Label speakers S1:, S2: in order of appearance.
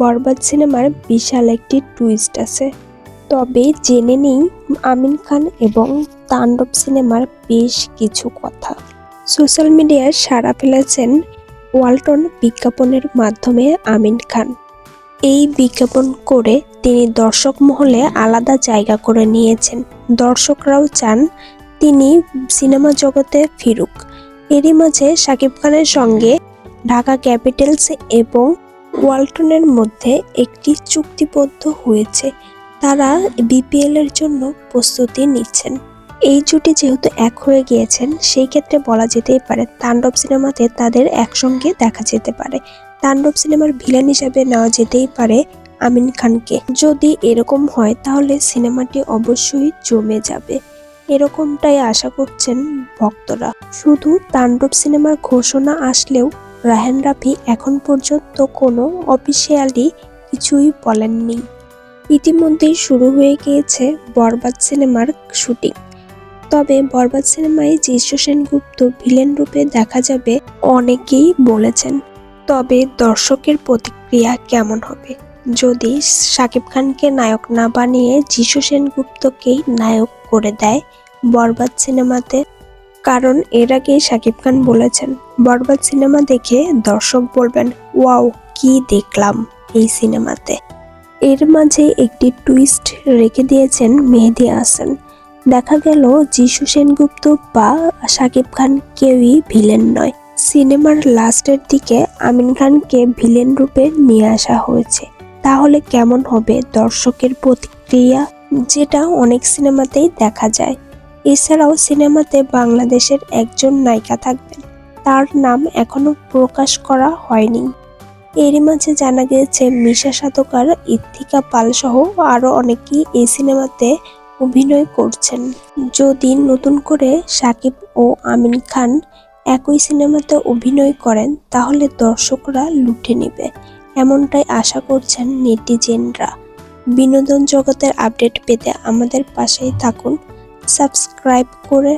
S1: বরবাদ সিনেমার বিশাল একটি টুইস্ট আছে। তবে জেনে নেই আমিন খান এবং তাণ্ডব সিনেমার বেশ কিছু কথা। সোশ্যাল মিডিয়ায় সাড়া ফেলেছেন ওয়ালটন বিজ্ঞাপনের মাধ্যমে আমিন খান। এই বিজ্ঞাপন করে তিনি দর্শক মহলে আলাদা জায়গা করে নিয়েছেন। দর্শকরাও চান তিনি সিনেমা জগতে ফিরুক। এরই মাঝে শাকিব খানের সঙ্গে ঢাকা ক্যাপিটালস এবং ওয়ালটনের মধ্যে একটি চুক্তিবদ্ধ হয়েছে। তারা বিপিএল এর জন্য প্রস্তুতি নিচ্ছেন। এই জুটি যেহেতু এক হয়ে গিয়েছেন, সেই ক্ষেত্রে বলা যেতেই পারে তাণ্ডব সিনেমাতে তাদের একসঙ্গে দেখা যেতে পারে। তাণ্ডব সিনেমার ভিলেন হিসাবে নেওয়া যেতেই পারে আমিন খানকে। যদি এরকম হয়, তাহলে সিনেমাটি অবশ্যই জমে যাবে। এরকমটাই আশা করছেন ভক্তরা। শুধু তাণ্ডব সিনেমার ঘোষণা আসলেও রাহেন রাফি এখন পর্যন্ত কোনো অফিসিয়ালি কিছুই বলেননি। ইতিমধ্যেই শুরু হয়ে গিয়েছে বরবাদ সিনেমার শুটিং। তবে বরবাদ সিনেমায় যিশু সেনগুপ্ত ভিলেন রূপে দেখা যাবে অনেকেই বলেছেন, তবে দর্শকের প্রতিক্রিয়া কেমন হবে? যদি শাকিব খানকে নায়ক না বানিয়ে যিশু সেনগুপ্তকেই নায়ক করে দেয় বরবাদ সিনেমাতে কারণ এর আগেই শাকিব খান বলেছেন, বরবাদ সিনেমা দেখে দর্শক বলবেন, ওয়াও, কি দেখলাম এই সিনেমাতে। এর মাঝে একটি টুইস্ট রেখে দিয়েছেন মেহেদি হাসান। দেখা গেল যিশু সেনগুপ্ত বা শাকিব খান কেউই ভিলেন নয়। সিনেমার লাস্টের দিকে আমিন খানকে ভিলেন রূপে নিয়ে আসা হয়েছে। তাহলে কেমন হবে দর্শকের প্রতিক্রিয়া? যেটা অনেক সিনেমাতেই দেখা যায়। এছাড়াও সিনেমাতে বাংলাদেশের একজন নায়িকা থাকবেন। তার নাম এখনও প্রকাশ করা হয়নি। এরই মাঝে জানা গিয়েছে, মিশা সাধকার ইত্তিকা পাল সহ আরও অনেকেই এই সিনেমাতে অভিনয় করছেন। যদি নতুন করে সাকিব ও আমিন খান একই সিনেমাতে অভিনয় করেন, তাহলে দর্শকরা লুটে নেবে। এমনটাই আশা করছেন নেটিজেনরা। বিনোদন জগতের আপডেট পেতে আমাদের পাশেই থাকুন। সাবস্ক্রাইব করে